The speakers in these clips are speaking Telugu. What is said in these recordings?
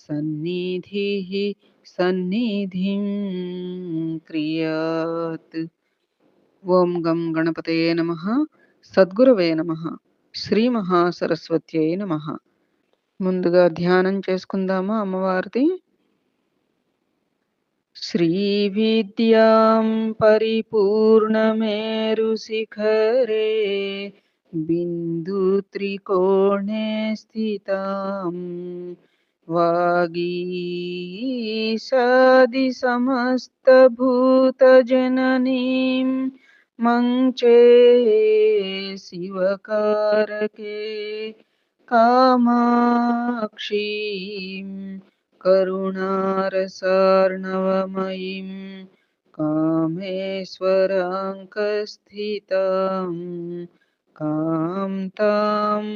सन्निधिः सन्निधिं क्रियात् ఓం గం గణపతయే నమ సద్గురవే నమ శ్రీ మహాసరస్వత్యై నమ ముందుగా ధ్యానం చేసుకుందామా అమ్మవారిది శ్రీ విద్యాం పరిపూర్ణమేరు శిఖరే బిందు త్రికోణే స్థితాం वागीशादिसमस्तभूतजननीं मञ्चे शिवकारके कामाक्षीं करुणारसार्णवमयीं कामेश्वराङ्कस्थितां कां ताम्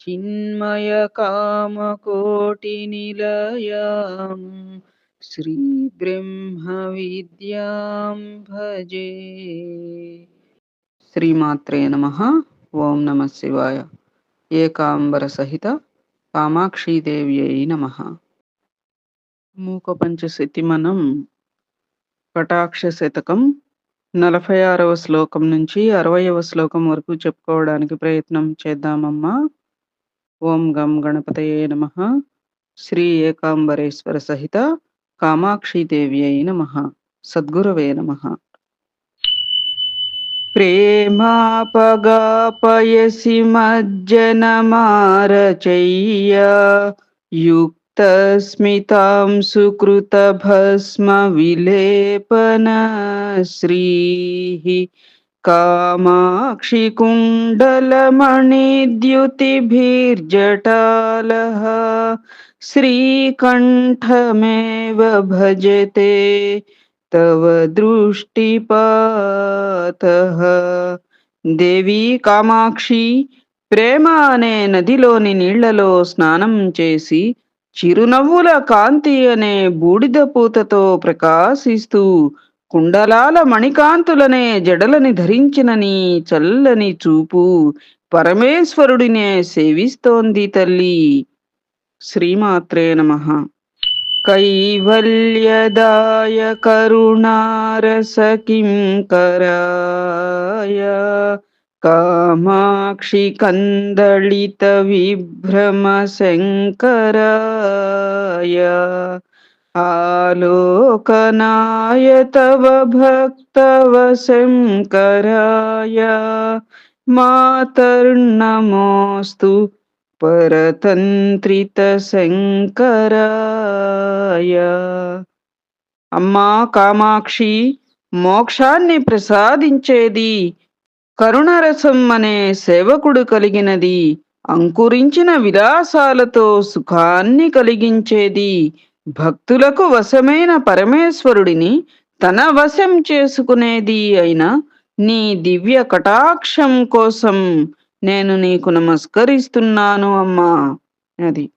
చిన్మయ కామకోటి నిలయం శ్రీ బ్రహ్మ విద్యాం భజే శ్రీమాత్రే నమ ఓం నమ శివాయ ఏకాంబర సహిత కామాక్షీదేవ్యై నమ మూకపంచశతిమనం కటాక్ష శతకం నలభై ఆరవ శ్లోకం నుంచి అరవయవ శ్లోకం వరకు చెప్పుకోవడానికి ప్రయత్నం చేద్దామమ్మా. ॐ गं गणपतये नमः। श्री एकाम्बरेश्वरसहित कामाक्षीदेव्यै नमः। सद्गुरवे नमः। प्रेमापगापयसि मज्जनमारचय्य युक्तस्मितां सुकृतभस्मविलेपन श्रीः कामाक्षिकुण्डलमणिद्युतिभिर्जटालः श्रीकण्ठमेव भजते तव దృష్టిపాతః దేవి కామాక్షి ప్రేమ అనే నదిలోని నీళ్లలో స్నానం చేసి చిరునవ్వుల కాంతి అనే బూడిద పూతతో ప్రకాశిస్తూ కుండలాల మణికాంతులనే జడలని ధరించిన నీ చల్లని చూపు పరమేశ్వరుడినే సేవిస్తోంది తల్లి. శ్రీమాత్రే నమ. కైవల్యదాయ కరుణారసకిం కరాయ. కామాక్షి కందళిత విభ్రమ శంకరాయ. आलोकनाय तव भक्तव शङ्कराय मातर्नमोऽस्तु పరతంత్రిత శంకరాయ అమ్మా కామాక్షి మోక్షాన్ని ప్రసాదించేది కరుణరసం అనే సేవకుడు కలిగినది అంకురించిన విలాసాలతో సుఖాన్ని కలిగించేది భక్తులకు వశమైన పరమేశ్వరుడిని తన వశం చేసుకునేది అయిన నీ దివ్య కటాక్షం కోసం నేను నీకు నమస్కరిస్తున్నాను అమ్మా అది.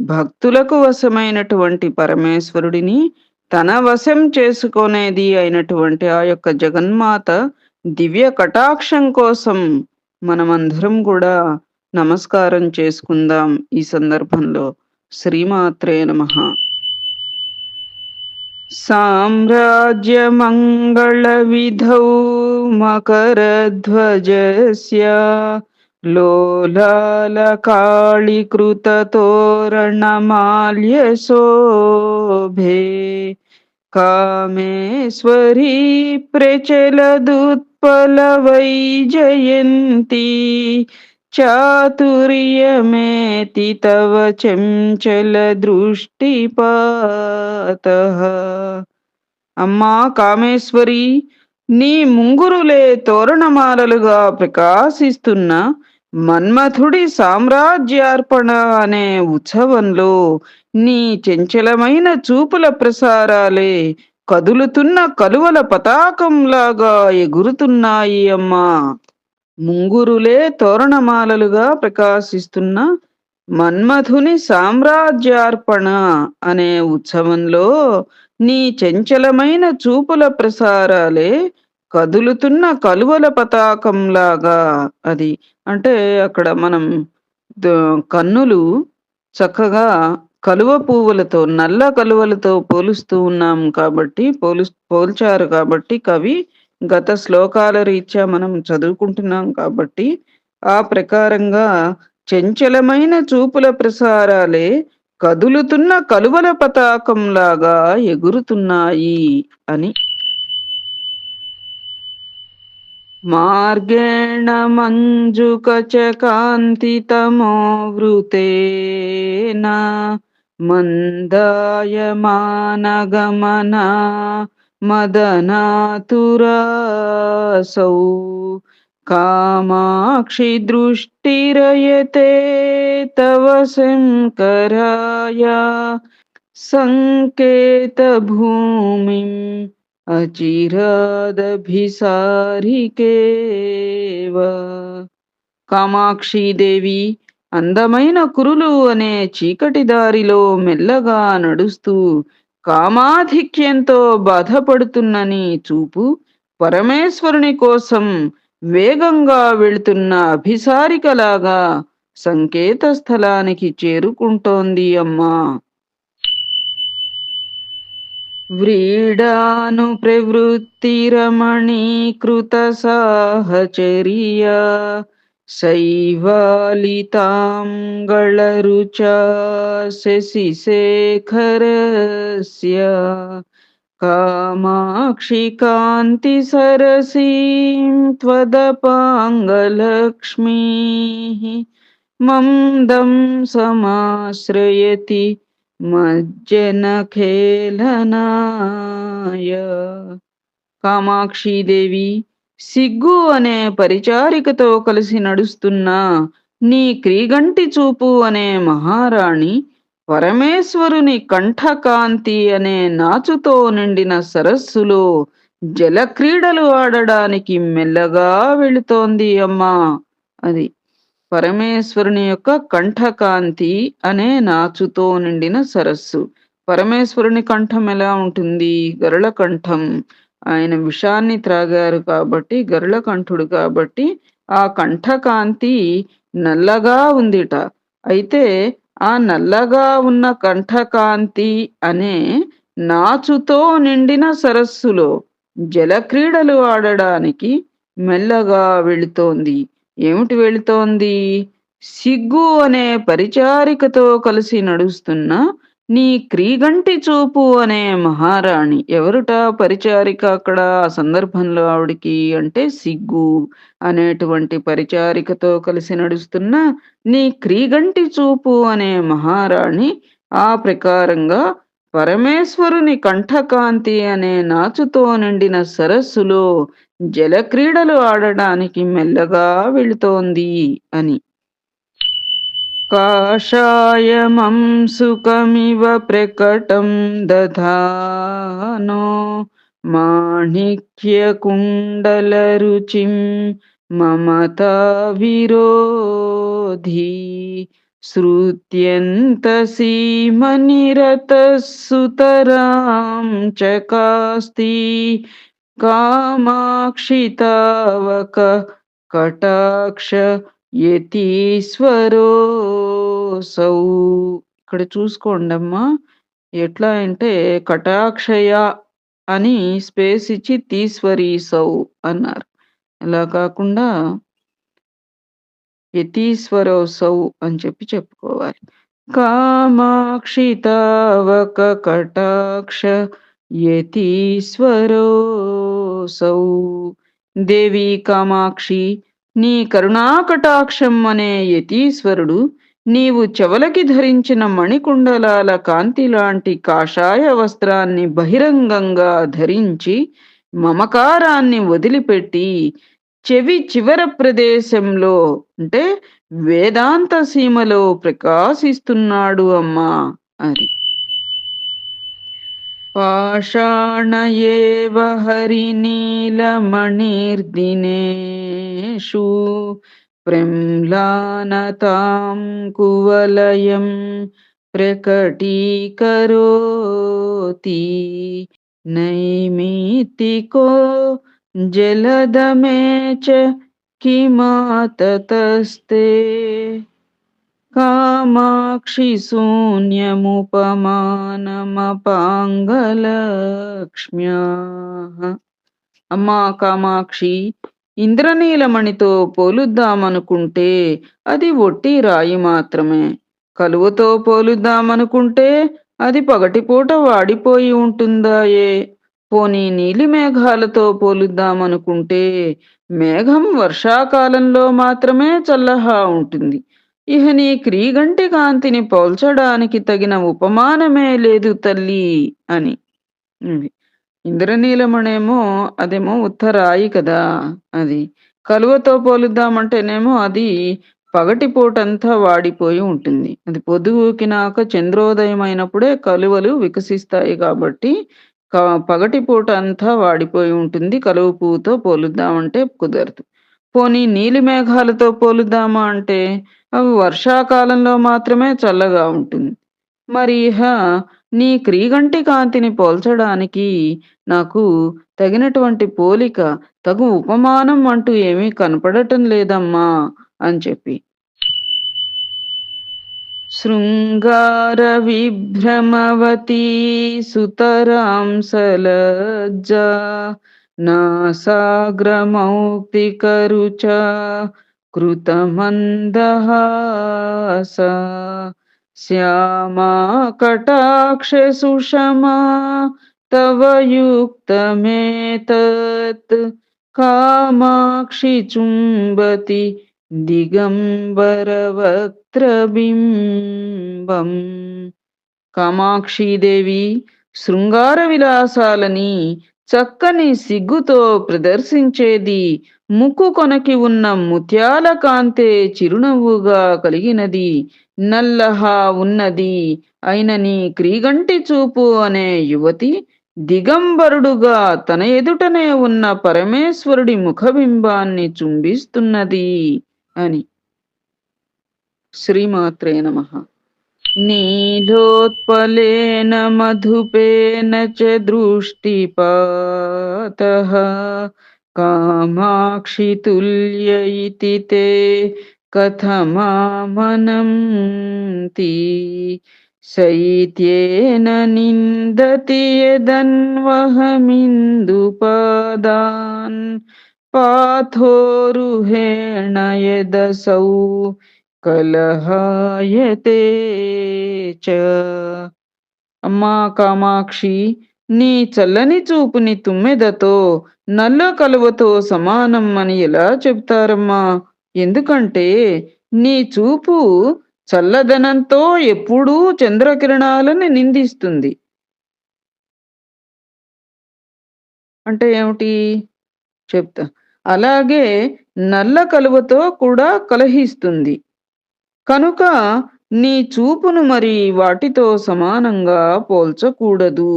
భక్తులకు వశమైనటువంటి పరమేశ్వరుడిని తన వశం చేసుకునేది అయినటువంటి ఆ యొక్క జగన్మాత దివ్య కటాక్షం కోసం మనమందరం కూడా నమస్కారం చేసుకుందాం ఈ సందర్భంలో. శ్రీమాత్రే నమ. साम्राज्यमङ्गलविधौ मकरध्वजस्य लोलालकालीकृततोरणमाल्य कामेश्वरी कामेश्वरि प्रचलदुत्पलवै जयन्ती। चातुर्यमेति तव చంచలదృష్టిపాతః అమ్మా కామేశ్వరి నీ ముంగురులే తోరణమాలలుగా ప్రకాశిస్తున్న మన్మథుడి సామ్రాజ్యార్పణ అనే ఉత్సవంలో నీ చెంచలమైన చూపుల ప్రసారాలే కదులుతున్న కలువల పతాకంలాగా ఎగురుతున్నాయి అమ్మా ముంగురులే తోరణమాలలుగా ప్రకాశిస్తున్న మన్మథుని సామ్రాజ్యార్పణ అనే ఉత్సవంలో నీ చెంచలమైన చూపుల ప్రసారాలే కదులుతున్న కలువల పతాకంలాగా. అది అంటే అక్కడ మనం కన్నులు చక్కగా కలువ పువ్వులతో నల్ల కలువలతో పోలుస్తూ ఉన్నాం కాబట్టి పోలు పోల్చారు కాబట్టి కవి గత శ్లోకాల రీత్యా మనం చదువుకుంటున్నాం కాబట్టి ఆ ప్రకారంగా చంచలమైన చూపుల ప్రసారాలే కదులుతున్న కలువల పతాకంలాగా ఎగురుతున్నాయి అని. మార్గేణ మంజుకచకాంతితమో వృతేన మందాయమానగమనా మదనాతురాసౌ కామాక్షి దృష్టిరయతే తవ శంకరాయ సంకేతభూమిం అచిరాదభిసారికేవ. కామాక్షిదేవి అందమైన కురులు అనే చీకటి దారిలో మెల్లగా నడుస్తూ కామాధిక్యంతో బాధపడుతున్నని చూపు పరమేశ్వరుని కోసం వేగంగా వెళుతున్న అభిసారికలాగా సంకేత స్థలానికి చేరుకుంటోంది అమ్మా. వ్రీడాను ప్రవృత్తిరమణీకృత సాహచర్య सैवालिताङ्गळरुचा शशिशेखरस्य कामाक्षि कान्तिसरसीं त्वदपाङ्गलक्ष्मीः मन्दं समाश्रयति मज्जनखेलनाय। कामाक्षी देवी సిగ్గు అనే పరిచారికతో కలిసి నడుస్తున్న నీ క్రీగంటి చూపు అనే మహారాణి పరమేశ్వరుని కంఠకాంతి అనే నాచుతో నిండిన సరస్సులో జలక్రీడలు ఆడడానికి మెల్లగా వెళుతోంది అమ్మా అది. పరమేశ్వరుని యొక్క కంఠకాంతి అనే నాచుతో నిండిన సరస్సు. పరమేశ్వరుని కంఠం ఎలా ఉంటుంది? గరుల కంఠం. ఆయన విషాన్ని త్రాగారు కాబట్టి గరుల కంఠుడు కాబట్టి ఆ కంఠకాంతి నల్లగా ఉందిట. అయితే ఆ నల్లగా ఉన్న కంఠకాంతి అనే నాచుతో నిండిన సరస్సులో జలక్రీడలు ఆడడానికి మెల్లగా వెళుతోంది. ఏమిటి వెళుతోంది? సిగ్గు అనే పరిచారికతో కలిసి నడుస్తున్న నీ క్రీగంటి చూపు అనే మహారాణి ఎవరుట పరిచారిక అక్కడ ఆ సందర్భంలో ఆవిడికి అంటే సిగ్గు అనేటువంటి పరిచారికతో కలిసి నడుస్తున్న నీ క్రీగంటి చూపు అనే మహారాణి ఆ ప్రకారంగా పరమేశ్వరుని కంఠకాంతి అనే నాచుతో నిండిన సరస్సులో జలక్రీడలు ఆడడానికి మెల్లగా వెళుతోంది అని. काषायमं सुखमिव प्रकटं दधानो माणिक्यकुण्डलरुचिं ममता श्रुत्यन्तसीमनिरतः सुतरां च कास्ति कटाक्ष तावकटाक्ष యతీశ్వరోసౌ ఇక్కడ చూసుకోండి అమ్మా ఎట్లా అంటే కటాక్షయ అని స్పేస్ ఇచ్చి తీశ్వరీసౌ అన్నారు. అలా కాకుండా యతీశ్వరోసౌ అని చెప్పి చెప్పుకోవాలి. కామాక్షి తావక కటాక్ష యతీశ్వరోऽసౌ దేవి కామాక్షి నీ కరుణాకటాక్షం అనే యతీశ్వరుడు నీవు చెవలకి ధరించిన మణికుండలాల కాంతి లాంటి కాషాయ వస్త్రాన్ని బహిరంగంగా ధరించి మమకారాన్ని వదిలిపెట్టి చెవి చివర ప్రదేశంలో అంటే వేదాంత సీమలో ప్రకాశిస్తున్నాడు అమ్మా అది. पाषाण एव हरिनीलमणिर्दिनेषु प्रम्लानतां कुवलयं प्रकटीकरोति। नैमितिको जलदमे च किमाततस्ते కామాక్షి శూన్యముపమానమపాంగలక్ష్మ్యా అమ్మా కామాక్షి ఇంద్రనీలమణితో పోలుద్దామనుకుంటే అది ఒట్టి రాయి మాత్రమే. కలువతో పోలుద్దామనుకుంటే అది పగటిపూట వాడిపోయి ఉంటుందాయే. పోనీ నీలి మేఘాలతో పోలుద్దామనుకుంటే మేఘం వర్షాకాలంలో మాత్రమే చల్లహా ఉంటుంది. ఇహ నీ క్రీగంటి కాంతిని పోల్చడానికి తగిన ఉపమానమే లేదు తల్లి అని. ఇంద్రనీలమనేమో అదేమో ఉత్తరాయి కదా అది. కలువతో పోలుద్దామంటేనేమో అది పగటిపూటంతా వాడిపోయి ఉంటుంది. అది పొదువుకినాక చంద్రోదయం అయినప్పుడే కలువలు వికసిస్తాయి కాబట్టి పగటిపూట అంతా వాడిపోయి ఉంటుంది. కలువ పువ్వుతో పోలుద్దామంటే కుదరదు. పోనీ నీలి మేఘాలతో పోలుద్దామా అంటే అవి వర్షాకాలంలో మాత్రమే చల్లగా ఉంటుంది. మరి ఇహ నీ క్రీగంటి కాంతిని పోల్చడానికి నాకు తగినటువంటి పోలిక తగు ఉపమానం అంటూ ఏమీ కనపడటం లేదమ్మా అని చెప్పి. శృంగార విభ్రమవతీ సుతరాంసలజ్జ నాసాగ్రమౌక్తికరుచ కృతమందహాస శ్యామా కటాక్ష సుషమా తవ యుక్తమేతత్ కామాక్షి చుంబతి దిగంబరవక్త్రబింబం కామాక్షీదేవి శృంగార విలాసాలని చక్కని సిగ్గుతో ప్రదర్శించేది ముక్కు కొనకి ఉన్న ముత్యాల కాంతే చిరునవ్వుగా కలిగినది నల్లహా ఉన్నది అయినని క్రీగంటి చూపు అనే యువతి దిగంబరుడుగా తన ఎదుటనే ఉన్న పరమేశ్వరుడి ముఖబింబాన్ని చుంబిస్తున్నది అని. శ్రీమాత్రే నమః. नीलोत्पलेन मधुपेन च दृष्टिपातः कामाक्षितुल्य इति ते कथमामनन्ति। शैत्येन निन्दति यदन्वहमिन्दुपादान्। पाथोरुहेण यदसौ కలహాయతే చ అమ్మా కామాక్షి నీ చల్లని చూపుని తుమ్మెదతో నల్ల కలువతో సమానం అని ఎలా చెప్తారమ్మా? ఎందుకంటే నీ చూపు చల్లదనంతో ఎప్పుడూ చంద్రకిరణాలను నిందిస్తుంది. అంటే ఏమిటి? చెప్తా. అలాగే నల్ల కలువతో కూడా కలహిస్తుంది. కనుక నీ చూపును మరి వాటితో సమానంగా పోల్చకూడదు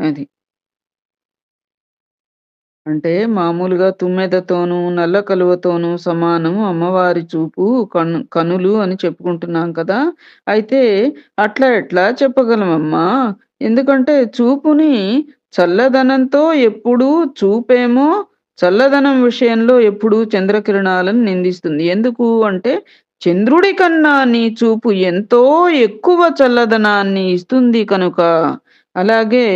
అది. అంటే మామూలుగా తుమ్మెదతోనూ నల్ల కలువతోనూ సమానం అమ్మవారి చూపు కను కనులు అని చెప్పుకుంటున్నాం కదా. అయితే అట్లా ఎట్లా చెప్పగలమమ్మా? ఎందుకంటే చూపుని చల్లదనంతో ఎప్పుడూ చూపేమో చల్లదనం విషయంలో ఎప్పుడూ చంద్రకిరణాలను నిందిస్తుంది. ఎందుకు అంటే చంద్రుడి కన్నా నీ చూపు ఎంతో ఎక్కువ చల్లదనాన్ని ఇస్తుంది కనుక అలాగే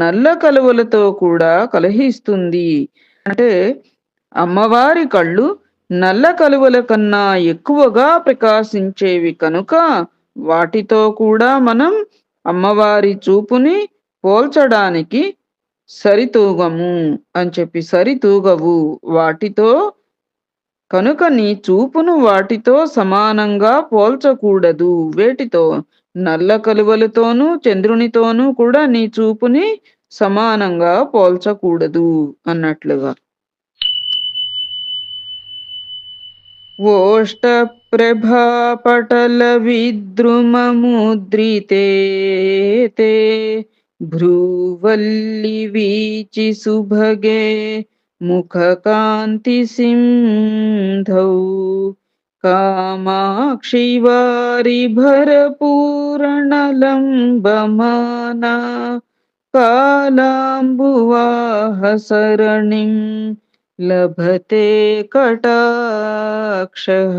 నల్ల కలువలతో కూడా కలహిస్తుంది. అంటే అమ్మవారి కళ్ళు నల్ల కలువల కన్నా ఎక్కువగా ప్రకాశించేవి కనుక వాటితో కూడా మనం అమ్మవారి చూపుని పోల్చడానికి సరితూగము అని చెప్పి సరితూగవు. వాటితో కనుక నీ చూపును వాటితో సమానంగా పోల్చకూడదు. వేటితో? నల్ల కలువలతోనూ చంద్రునితోనూ కూడా నీ చూపుని సమానంగా పోల్చకూడదు అన్నట్లుగా. ఓష్ట ఓష్టప్రభాపటల విద్రుమముద్రితే భ్రూవల్లి వీచి సుభగే ముఖకాంతి సింధౌ కామాక్షి వారి భరపూరణలంబమానా కాలాంబువాహ సరణి లభతే కటాక్షః.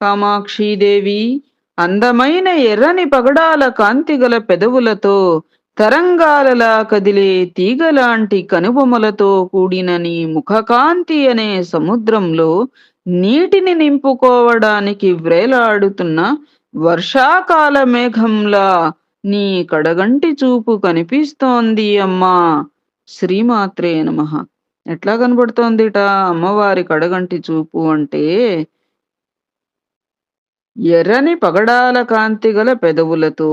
కామాక్షీదేవి అందమైన ఎర్రని పగడాల కాంతిగల పెదవులతో తరంగాలలా కదిలే తీగలాంటి కనుబొమలతో కూడిన నీ ముఖకాంతి అనే సముద్రంలో నీటిని నింపుకోవడానికి వ్రేలాడుతున్న వర్షాకాల మేఘంలా నీ కడగంటి చూపు కనిపిస్తోంది అమ్మా. శ్రీమాత్రే నమ. ఎట్లా కనబడుతోందిట? అమ్మవారి కడగంటి చూపు అంటే ఎర్రని పగడాల కాంతి గల పెదవులతో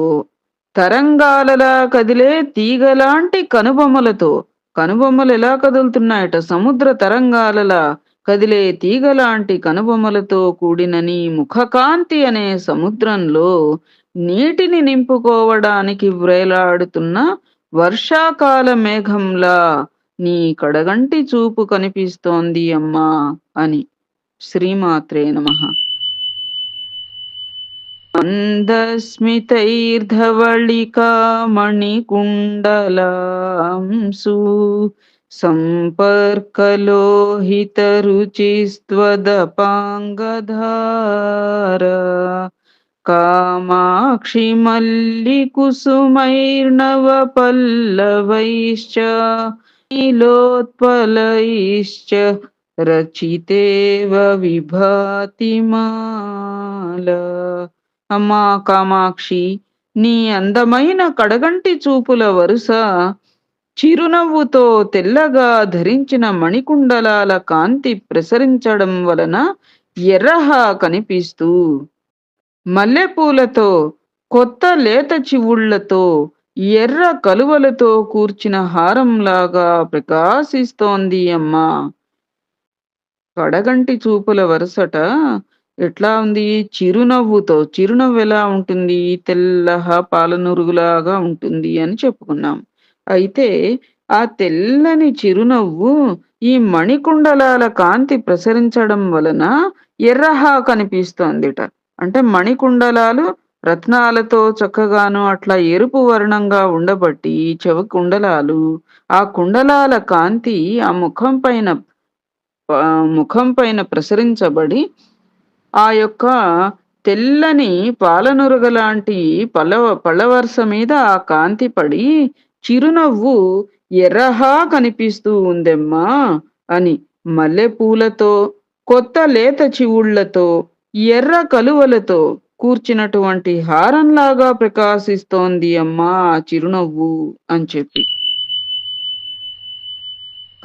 తరంగాలలా కదిలే తీగలాంటి కనుబొమ్మలతో కనుబొమ్మలు ఎలా కదులుతున్నాయట? సముద్ర తరంగాలలా కదిలే తీగలాంటి కనుబొమ్మలతో కూడిన నీ ముఖకాంతి అనే సముద్రంలో నీటిని నింపుకోవడానికి వ్రేలాడుతున్న వర్షాకాల మేఘంలా నీ కడగంటి చూపు కనిపిస్తోంది అమ్మా అని. శ్రీమాత్రే నమః. मन्दस्मितैर्धवळिकामणिकुण्डलांसु सम्पर्कलोहितरुचिस्त्वदपाङ्गधार कामाक्षि मल्लिकुसुमैर्नवपल्लवैश्च नीलोत्पलैश्च रचितेव विभाति माला అమ్మా కామాక్షి నీ అందమైన కడగంటి చూపుల వరుస చిరునవ్వుతో తెల్లగా ధరించిన మణికుండలాల కాంతి ప్రసరించడం వలన ఎర్రహా కనిపిస్తూ మల్లెపూలతో కొత్త లేత చివుళ్ళతో ఎర్ర కలువలతో కూర్చిన హారంలాగా ప్రకాశిస్తోంది అమ్మా. కడగంటి చూపుల వరుసట ఎట్లా ఉంది? చిరునవ్వుతో చిరునవ్వు ఎలా ఉంటుంది? తెల్లహ పాలనురుగులాగా ఉంటుంది అని చెప్పుకున్నాం. అయితే ఆ తెల్లని చిరునవ్వు ఈ మణికుండలాల కాంతి ప్రసరించడం వలన ఎర్రహా కనిపిస్తోందిట. అంటే మణికుండలాలు రత్నాలతో చక్కగాను అట్లా ఎరుపు వర్ణంగా ఉండబట్టి చెవి కుండలాలు ఆ కుండలాల కాంతి ఆ ముఖం పైన ముఖం పైన ప్రసరించబడి ఆ యొక్క తెల్లని పాలనురగలాంటి పళ్ళ పళ్ళవరస మీద ఆ కాంతి పడి చిరునవ్వు ఎర్రహా కనిపిస్తూ ఉందెమ్మా అని మల్లెపూలతో కొత్త లేత చివుళ్ళతో ఎర్ర కలువలతో కూర్చినటువంటి హారంలాగా ప్రకాశిస్తోంది అమ్మా చిరునవ్వు అని చెప్పి.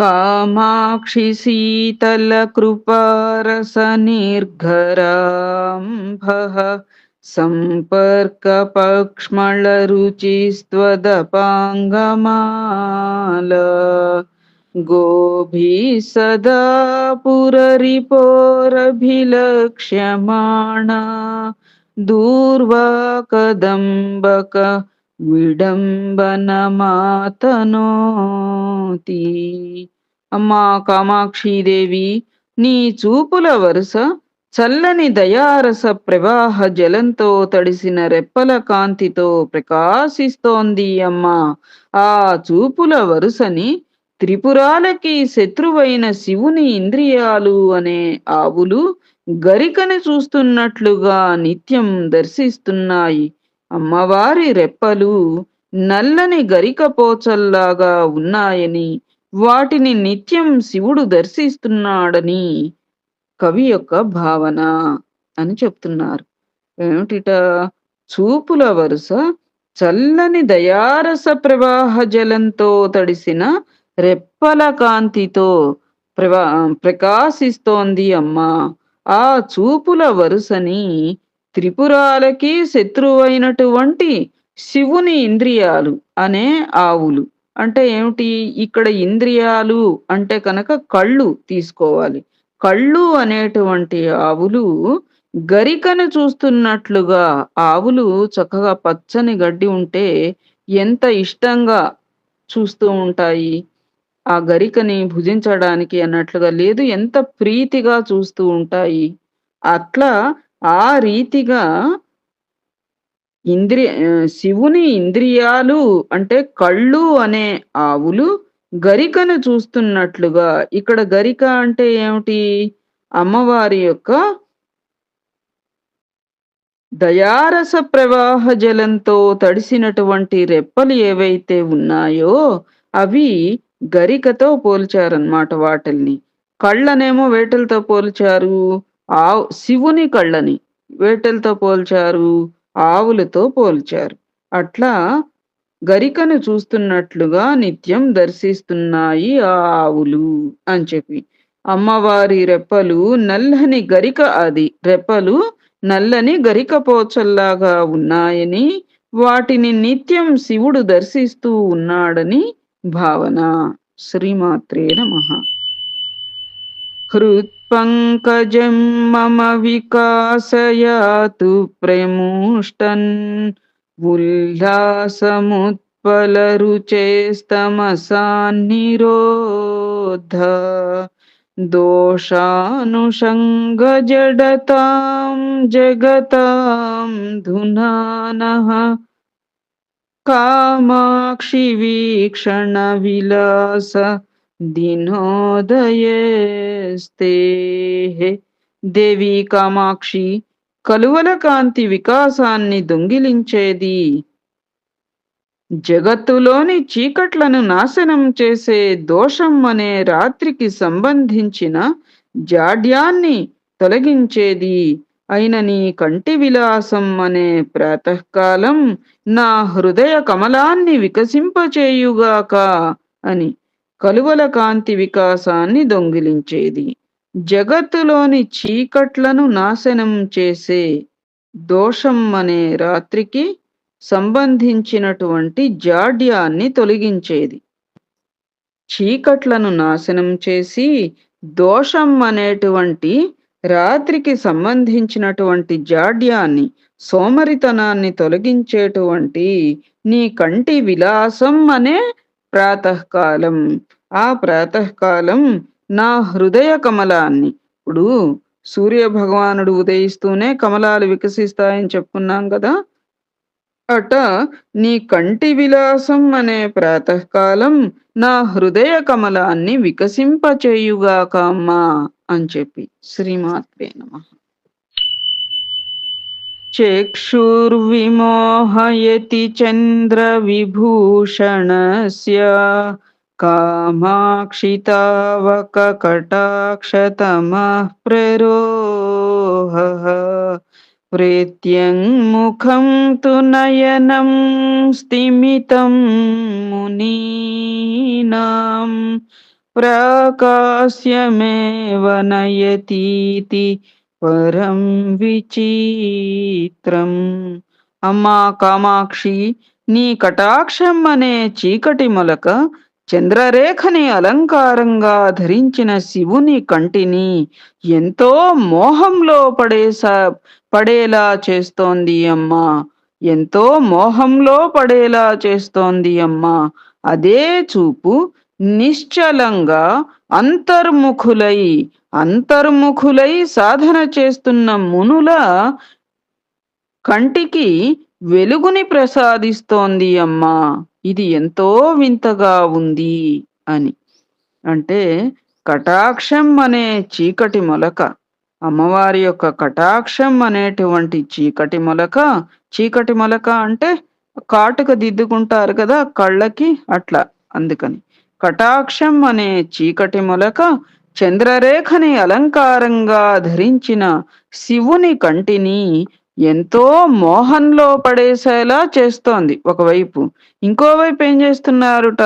कामाक्षि शीतलकृपारसनिर्घराम्भः सम्पर्कपक्ष्मलरुचिस्त्वदपाङ्गमाल गोभिः सदा पुररिपोरभिलक्ष्यमाणा दूर्वा कदम्बक సదా పురరిపోరభిలక్ష్యమాణ విడంబనమాతనోతి అమ్మా కామాక్షీదేవి నీ చూపుల వరుస చల్లని దయారస ప్రవాహ జలంతో తడిసిన రెప్పల కాంతితో ప్రకాశిస్తోంది అమ్మా. ఆ చూపుల వరుసని త్రిపురాలకి శత్రువైన శివుని ఇంద్రియాలు అనే ఆవులు గరికని చూస్తున్నట్లుగా నిత్యం దర్శిస్తున్నాయి. అమ్మవారి రెప్పలు నల్లని గరికపోచల్లాగా ఉన్నాయని వాటిని నిత్యం శివుడు దర్శిస్తున్నాడని కవి యొక్క భావన అని చెప్తున్నారు. ఏమిటిట? చూపుల వరుస చల్లని దయారస ప్రవాహ జలంతో తడిసిన రెప్పల కాంతితో ప్రవా ప్రకాశిస్తోంది అమ్మ. ఆ చూపుల వరుసని త్రిపురాలకి శత్రువైనటువంటి శివుని ఇంద్రియాలు అనే ఆవులు. అంటే ఏమిటి? ఇక్కడ ఇంద్రియాలు అంటే కనుక కళ్ళు తీసుకోవాలి. కళ్ళు అనేటువంటి ఆవులు గరికను చూస్తున్నట్లుగా ఆవులు చక్కగా పచ్చని గడ్డి ఉంటే ఎంత ఇష్టంగా చూస్తూ ఉంటాయి? ఆ గరికని భుజించడానికి అన్నట్లుగా లేదు ఎంత ప్రీతిగా చూస్తూ ఉంటాయి? అట్లా ఆ రీతిగా ఇంద్రియ శివుని ఇంద్రియాలు అంటే కళ్ళు అనే ఆవులు గరికను చూస్తున్నట్లుగా. ఇక్కడ గరిక అంటే ఏమిటి? అమ్మవారి యొక్క దయారస ప్రవాహ జలంతో తడిసినటువంటి రెప్పలు ఏవైతే ఉన్నాయో అవి గరికతో పోల్చారన్నమాట వాటిల్ని. కళ్ళనేమో వేటలతో పోల్చారు. ఆవు శివుని కళ్ళని వేటలతో పోల్చారు ఆవులతో పోల్చారు. అట్లా గరికను చూస్తున్నట్లుగా నిత్యం దర్శిస్తున్నాయి ఆ ఆవులు అని చెప్పి. అమ్మవారి రెప్పలు నల్లని గరిక అది. రెప్పలు నల్లని గరిక పోచల్లాగా ఉన్నాయని వాటిని నిత్యం శివుడు దర్శిస్తూ ఉన్నాడని భావన. శ్రీమాత్రే నమ. पङ्कजं मम विकासयातु प्रमुष्टन् उल्लासमुत्पलरुचेस्तमसान्निरोध दोषानुषङ्गजडतां जगतां धुनानः कामाक्षिवीक्षणविलास దినోదయేస్తేః దేవి కామాక్షి కలువల కాంతి వికాసాన్ని దొంగిలించేది. జగత్తులోని చీకట్లను నాశనం చేసే దోషం అనే రాత్రికి సంబంధించిన జాడ్యాన్ని తొలగించేది. అయిన నీ కంటి విలాసం అనే ప్రాతకాలం నా హృదయ కమలాన్ని వికసింపచేయుగాక అని కలువల కాంతి వికాసాన్ని దొంగిలించేది. జగత్తులోని చీకట్లను నాశనం చేసే దోషం అనే రాత్రికి సంబంధించినటువంటి జాడ్యాన్ని తొలగించేది. చీకట్లను నాశనం చేసి దోషం అనేటువంటి రాత్రికి సంబంధించినటువంటి జాడ్యాన్ని సోమరితనాన్ని తొలగించేటువంటి నీ కంటి విలాసం అనే ప్రాతకాలం. ఆ ప్రాతకాలం నా హృదయ కమలాన్ని. ఇప్పుడు సూర్య భగవానుడు ఉదయిస్తూనే కమలాలు వికసిస్తాయని చెప్పుకున్నాం కదా. అట నీ కంటి విలాసం అనే ప్రాతకాలం నా హృదయ కమలాన్ని వికసింపచేయుగాకమ్మా అని చెప్పి శ్రీమాత్రే నమ. चक्षुर्विमोहयति चन्द्रविभूषणस्य कामाक्षि तावककटाक्षतमः प्ररोहः प्रेत्यङ्मुखं तु नयनं स्तिमितं मुनीनां। प्राकाश्यमेव नयतीति పరం విచిత్రం. అమ్మా కామాక్షి నీ కటాక్షం అనే చీకటి మొలక చంద్రరేఖని అలంకారంగా ధరించిన శివుని కంటిని ఎంతో మోహంలో పడేసా పడేలా చేస్తోంది అమ్మా. ఎంతో మోహంలో పడేలా చేస్తోంది అమ్మా. అదే చూపు నిశ్చలంగా అంతర్ముఖులై అంతర్ముఖులై సాధన చేస్తున్న మునుల కంటికి వెలుగుని ప్రసాదిస్తోంది అమ్మా. ఇది ఎంతో వింతగా ఉంది అని. అంటే కటాక్షం అనే చీకటి మొలక అమ్మవారి యొక్క కటాక్షం అనేటువంటి చీకటి మొలక చీకటి మొలక అంటే కాటుక దిద్దుకుంటారు కదా కళ్ళకి అట్లా అందుకని. కటాక్షం అనే చీకటి మొలక చంద్రరేఖని అలంకారంగా ధరించిన శివుని కంటిని ఎంతో మోహంలో పడేసేలా చేస్తోంది. ఒకవైపు ఇంకోవైపు ఏం చేస్తున్నారుట?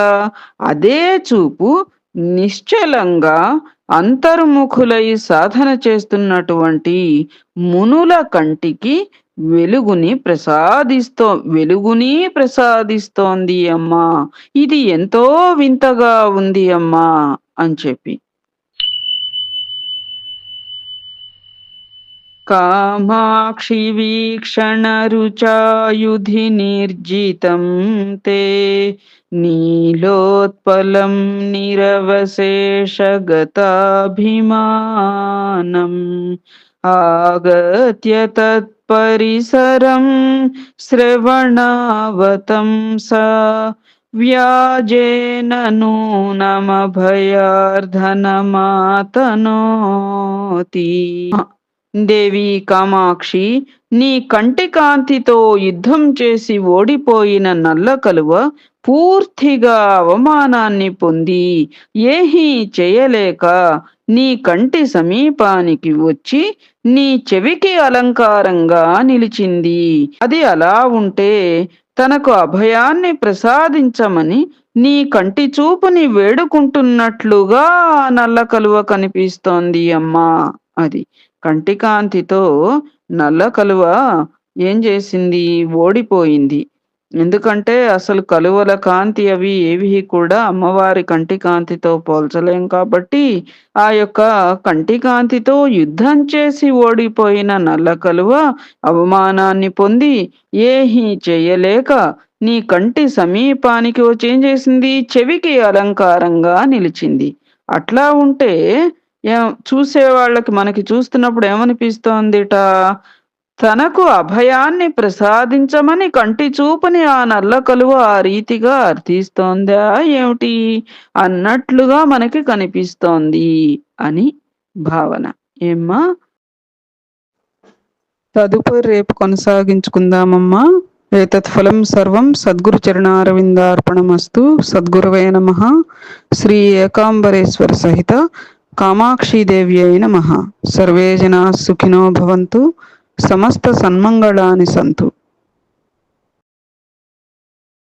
అదే చూపు నిశ్చలంగా అంతర్ముఖులై సాధన చేస్తున్నటువంటి మునుల కంటికి వెలుగుని ప్రసాదిస్తో వెలుగుని ప్రసాదిస్తోంది అమ్మా. ఇది ఎంతో వింతగా ఉంది అమ్మా అని చెప్పి. కామాక్షి వీక్షణ రుచాయుధి నిర్జితం తే नीलोत्पलं निरवशेषगताभिमानम् आगत्य तत्परिसरं श्रवणावतं सा व्याजेन नूनमभयार्धनमातनोति। దేవి కామాక్షి నీ కంటి కాంతితో యుద్ధం చేసి ఓడిపోయిన నల్ల కలువ పూర్తిగా అవమానాన్ని పొంది ఏహీ చేయలేక నీ కంటి సమీపానికి వచ్చి నీ చెవికి అలంకారంగా నిలిచింది. అది అలా ఉంటే తనకు అభయాన్ని ప్రసాదించమని నీ కంటి చూపుని వేడుకుంటున్నట్లుగా నల్ల కలువ కనిపిస్తోంది అమ్మా అది కంటికాంతితో నల్ల కలువ ఏం చేసింది? ఓడిపోయింది. ఎందుకంటే అసలు కలువల కాంతి అవి ఏవి కూడా అమ్మవారి కంటి కాంతితో పోల్చలేం కాబట్టి ఆ యొక్క కంటి కాంతితో యుద్ధం చేసి ఓడిపోయిన నల్ల కలువ అవమానాన్ని పొంది ఏహి చేయలేక నీ కంటి సమీపానికి వచ్చి ఏం చేసింది? చెవికి అలంకారంగా నిలిచింది. అట్లా ఉంటే చూసే వాళ్ళకి మనకి చూస్తున్నప్పుడు ఏమనిపిస్తోందిట? తనకు అభయాన్ని ప్రసాదించమని కంటి చూపుని ఆ నల్ల కలువ ఆ రీతిగా అర్థిస్తోందా ఏమిటి? అన్నట్లుగా మనకి కనిపిస్తోంది అని భావన. ఏమ్మా? తదుపరి రేపు కొనసాగించుకుందామమ్మా. ఏతత్ఫలం సర్వం సద్గురు చరణారవిందార్పణమస్తు. సద్గురువే నమ. శ్రీ ఏకాంబరేశ్వర సహిత కామాక్షీదేవ్యై నమ. సర్వే జనా సుఖినో భవంతు సమస్త సన్మంగళాని సంతు.